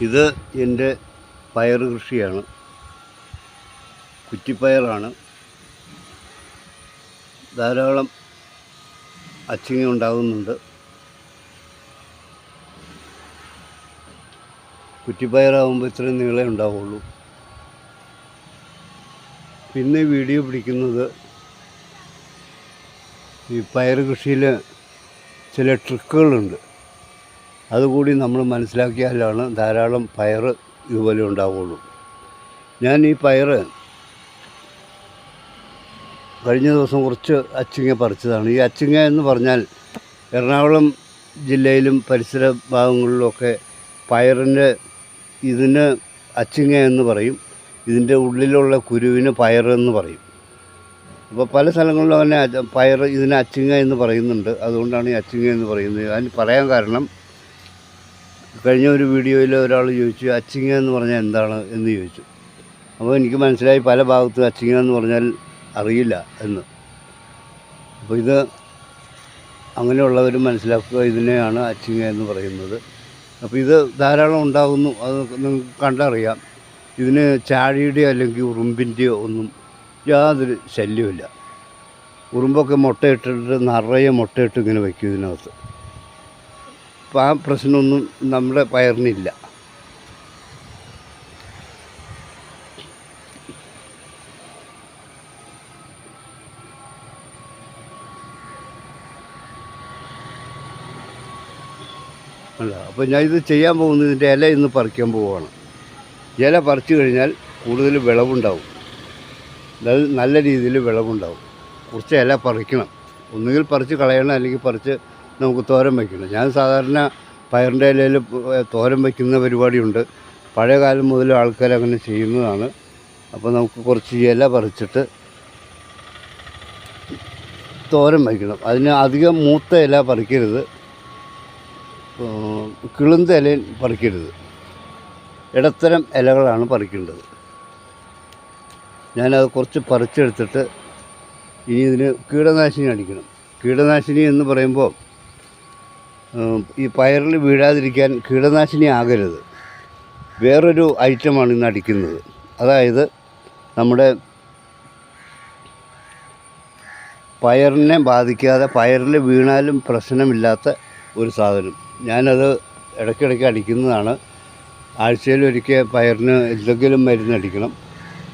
ഇത് എന്റെ പയർ കൃഷിയാണ്. കുറ്റിപ്പയറാണ്. ധാരാളം അച്ചിങ്ങ ഉണ്ടാകുന്നുണ്ട്. കുറ്റിപ്പയറാകുമ്പോൾ ഇത്രയും നീളേ ഉണ്ടാവുള്ളൂ. പിന്നെ വീഡിയോ പിടിക്കുന്നത് ഈ പയർ കൃഷിയിൽ ചില ട്രിക്കുകളുണ്ട്. അതുകൂടി നമ്മൾ മനസ്സിലാക്കിയാലാണ് ധാരാളം പയർ ഇതുപോലെ ഉണ്ടാവുള്ളൂ. ഞാൻ ഈ പയർ കഴിഞ്ഞ ദിവസം കുറച്ച് അച്ചിങ്ങ പറിച്ചതാണ്. ഈ അച്ചിങ്ങ എന്ന് പറഞ്ഞാൽ എറണാകുളം ജില്ലയിലും പരിസര ഭാഗങ്ങളിലുമൊക്കെ പയറിന്റെ ഇതിന് അച്ചിങ്ങ എന്ന് പറയും. ഇതിന്റെ ഉള്ളിലുള്ള കുരുവിന് പയർ എന്ന് പറയും. അപ്പോൾ പല സ്ഥലങ്ങളിലും തന്നെ പയർ ഇതിന് അച്ചിങ്ങ എന്ന് പറയുന്നുണ്ട്. അതുകൊണ്ടാണ് ഈ അച്ചിങ്ങ എന്ന് പറയുന്നത്. അതിന് പറയാൻ കാരണം കഴിഞ്ഞ ഒരു വീഡിയോയിൽ ഒരാൾ ചോദിച്ചു അച്ചിങ്ങ എന്ന് പറഞ്ഞാൽ എന്താണ്? എന്ന് ചോദിച്ചു. അപ്പോൾ എനിക്ക് മനസ്സിലായി പല ഭാഗത്തും അച്ചിങ്ങ എന്ന് പറഞ്ഞാൽ അറിയില്ല എന്ന്. അപ്പോൾ ഇത് അങ്ങനെയുള്ളവർ മനസ്സിലാക്കുക ഇതിനെയാണ് അച്ചിങ്ങ എന്ന് പറയുന്നത്. അപ്പോൾ ഇത് ധാരാളം ഉണ്ടാകുന്നു അത് നിങ്ങൾക്ക് കണ്ടറിയാം. ഇതിന് ചാഴിയുടെയോ അല്ലെങ്കിൽ ഉറുമ്പിന്റെയോ ഒന്നും യാതൊരു ശല്യമില്ല ഉറുമ്പൊക്കെ മുട്ടയിട്ടിട്ട് നിറയെ മുട്ടയിട്ട് ഇങ്ങനെ വയ്ക്കും ഇതിനകത്ത്. അപ്പോൾ ആ പ്രശ്നമൊന്നും നമ്മുടെ പയറിനില്ല. അല്ല അപ്പോൾ ഞാൻ ഇത് ചെയ്യാൻ പോകുന്നത് ഇതിന്റെ ഇല ഇന്ന് പറിക്കാൻ പോവുകയാണ് ഇല പറിച്ചു കഴിഞ്ഞാൽ കൂടുതൽ വിളവുണ്ടാവും. നല്ല രീതിയിൽ വിളവുണ്ടാവും. കുറച്ച് ഇല പറിക്കണം. ഒന്നുകിൽ പറിച്ച് കളയണം അല്ലെങ്കിൽ പറിച്ച് നമുക്ക് തോരൻ വയ്ക്കണം. ഞാൻ സാധാരണ പയറിന്റെ ഇലയിൽ തോരൻ വയ്ക്കുന്ന പരിപാടിയുണ്ട്. പഴയ കാലം മുതൽ ആൾക്കാർ അങ്ങനെ ചെയ്യുന്നതാണ്. അപ്പോൾ നമുക്ക് കുറച്ച് ഇല പറിച്ചിട്ട് തോരൻ വയ്ക്കണം. അതിന് അധികം മൂത്ത ഇല പറിക്കരുത്. കിളുന്ത ഇലയിൽ പറിക്കരുത്. ഇടത്തരം ഇലകളാണ് പറിക്കേണ്ടത്. ഞാനത് കുറച്ച് പറിച്ചെടുത്തിട്ട് ഇനി ഇതിന് കീടനാശിനി അടിക്കണം. കീടനാശിനി എന്ന് പറയുമ്പോൾ ഈ പയറിൽ വീഴാതിരിക്കാൻ കീടനാശിനി ആകരുത്. വേറൊരു ഐറ്റമാണ് ഇന്ന് അടിക്കുന്നത്. അതായത് നമ്മുടെ പയറിനെ ബാധിക്കാതെ പയറിൽ വീണാലും പ്രശ്നമില്ലാത്ത ഒരു സാധനം. ഞാനത് ഇടയ്ക്കിടയ്ക്ക് അടിക്കുന്നതാണ്. ആഴ്ചയിൽ ഒരിക്കൽ പയറിന് എന്തെങ്കിലും മരുന്ന് അടിക്കണം.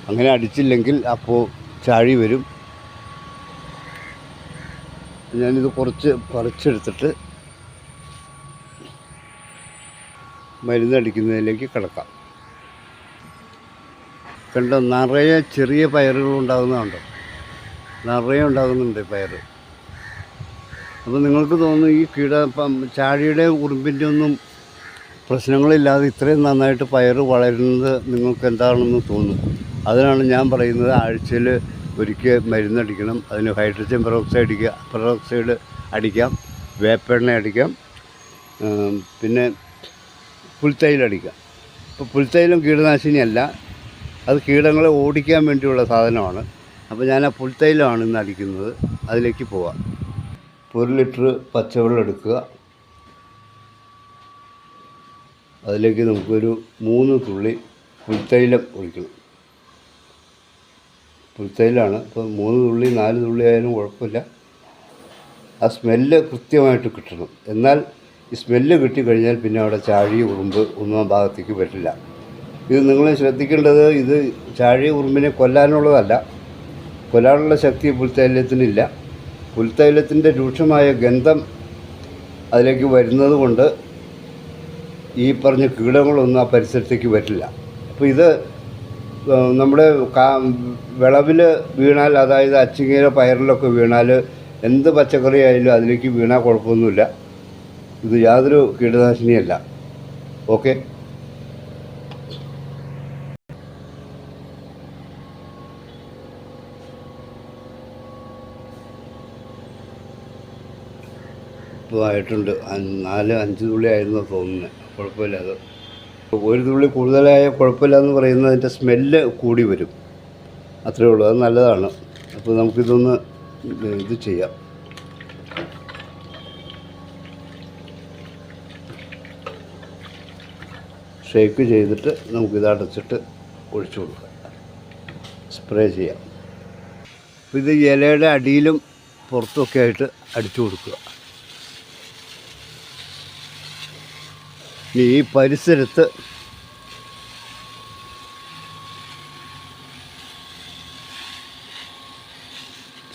അങ്ങനെ അടിച്ചില്ലെങ്കിൽ അപ്പോൾ ചാഴി വരും. ഞാനിത് കുറച്ച് പറിച്ചെടുത്തിട്ട് മരുന്നടിക്കുന്നതിലേക്ക് കിടക്കാം. കണ്ടോ നിറയെ ചെറിയ പയറുകൾ ഉണ്ടാകുന്നതുണ്ടോ നിറയെ ഉണ്ടാകുന്നുണ്ട് പയർ അപ്പോൾ നിങ്ങൾക്ക് തോന്നുന്നു ഈ കീട ചാഴിയുടെ ഉറുമ്പിന്റെ ഒന്നും പ്രശ്നങ്ങളില്ലാതെ ഇത്രയും നന്നായിട്ട് പയർ വളരുന്നത് നിങ്ങൾക്ക് എന്താണെന്ന് തോന്നും അതിനാണ് ഞാൻ പറയുന്നത് ആഴ്ചയിൽ ഒരിക്കൽ മരുന്നടിക്കണം. അതിന് ഹൈഡ്രജൻ പെറോക്സൈഡ് അടിക്കുക പെറോക്സൈഡ് അടിക്കാം വേപ്പെണ്ണ അടിക്കാം. പിന്നെ പുൽത്തൈലം അപ്പോൾ പുൽത്തൈലം കീടനാശിനിയല്ല. അത് കീടങ്ങളെ ഓടിക്കാൻ വേണ്ടിയുള്ള സാധനമാണ്. അപ്പോൾ ഞാൻ ആ പുൽത്തൈലമാണ് ഇന്ന് അടിക്കുന്നത്. അതിലേക്ക് പോവാം. ഒരു ലിറ്റർ പച്ചവെള്ളം എടുക്കുക. അതിലേക്ക് നമുക്കൊരു മൂന്ന് തുള്ളി പുൽത്തൈലം ഒഴിക്കണം. പുൽത്തൈലാണ്. ഇപ്പോൾ മൂന്ന് തുള്ളി നാല് തുള്ളി ആയാലും കുഴപ്പമില്ല. ആ സ്മെല്ല് കൃത്യമായിട്ട് കിട്ടണം. എന്നാൽ ഈ സ്മെല്ല് കിട്ടിക്കഴിഞ്ഞാൽ പിന്നെ അവിടെ ചാഴി ഉറുമ്പ് ഒന്നും ഭാഗത്തേക്ക് പറ്റില്ല ഇത് നിങ്ങൾ ശ്രദ്ധിക്കേണ്ടത് ഇത് ചാഴി ഉറുമ്പിനെ കൊല്ലാനുള്ളതല്ല. കൊല്ലാനുള്ള ശക്തി പുൽത്തൈലത്തിനില്ല പുൽത്തൈലത്തിന്റെ രൂക്ഷമായ ഗന്ധം അതിലേക്ക് വരുന്നത് കൊണ്ട് ഈ പറഞ്ഞ കീടങ്ങളൊന്നും ആ പരിസരത്തേക്ക് വരില്ല. അപ്പോൾ ഇത് നമ്മുടെ കാ വിളവിൽ വീണാൽ അതായത് അച്ചിങ്ങയിലോ പയറിലൊക്കെ വീണാൽ എന്ത് പച്ചക്കറി ആയാലും അതിലേക്ക് വീണാൽ കുഴപ്പമൊന്നുമില്ല. ഇത് യാതൊരു കീടനാശിനിയല്ല. ഓക്കെ? ഇപ്പോൾ ആയിട്ടുണ്ട്. നാല് അഞ്ച് തുള്ളി ആയിരുന്നു തോന്നുന്നത് കുഴപ്പമില്ല അത്. ഒരു തുള്ളി കൂടുതലായ കുഴപ്പമില്ല എന്ന് പറയുന്നതിന്റെ സ്മെല്ല് കൂടി വരും. അത്രയേ ഉള്ളൂ. അത് നല്ലതാണ്. അപ്പോൾ നമുക്കിതൊന്ന് ഇത് ചെയ്യാം. ഷേക്ക് ചെയ്തിട്ട് നമുക്കിത് അടച്ചിട്ട് ഒഴിച്ചു കൊടുക്കാം. സ്പ്രേ ചെയ്യാം. ഇത് ഇലയുടെ അടിയിലും പുറത്തുമൊക്കെ ആയിട്ട് അടിച്ചു കൊടുക്കുക. ഈ പരിസരത്ത്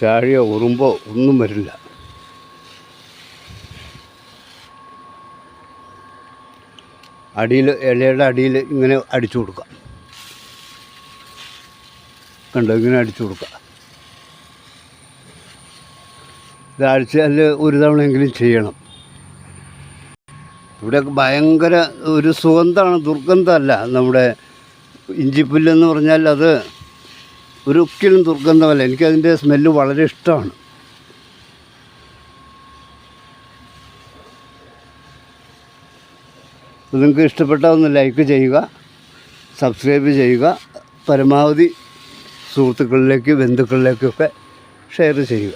ചാഴിയോ ഉറുമ്പോ ഒന്നും വരില്ല. അടിയിൽ ഇലയുടെ അടിയിൽ ഇങ്ങനെ അടിച്ചു കൊടുക്കുക. കണ്ടോ? ഇങ്ങനെ അടിച്ചു കൊടുക്കുക. ഇത് ആഴ്ചയിൽ ഒരു തവണയെങ്കിലും ചെയ്യണം. ഇവിടെ ഭയങ്കര ഒരു സുഗന്ധമാണ് ദുർഗന്ധമല്ല. നമ്മുടെ ഇഞ്ചിപ്പുല്ലെന്ന് പറഞ്ഞാൽ അത് ഒരിക്കലും ദുർഗന്ധമല്ല. എനിക്കതിന്റെ സ്മെല്ല് വളരെ ഇഷ്ടമാണ്. നിങ്ങൾക്ക് ഇഷ്ടപ്പെട്ട ഒന്ന് ലൈക്ക് ചെയ്യുക സബ്സ്ക്രൈബ് ചെയ്യുക പരമാവധി സുഹൃത്തുക്കളിലേക്ക് ബന്ധുക്കളിലേക്കൊക്കെ ഷെയർ ചെയ്യുക.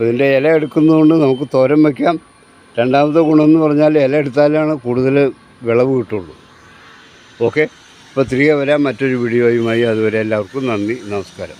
ഇതിന്റെ ഇല എടുക്കുന്നതുകൊണ്ട് നമുക്ക് തോരൻ വയ്ക്കാം. രണ്ടാമത്തെ ഗുണമെന്ന് പറഞ്ഞാൽ ഇല എടുത്താലാണ് കൂടുതൽ വിളവ് കിട്ടുള്ളൂ. ഓക്കെ? അപ്പോൾ തിരികെ വരാം മറ്റൊരു വീഡിയോയുമായി അതുവരെ എല്ലാവർക്കും നന്ദി നമസ്കാരം.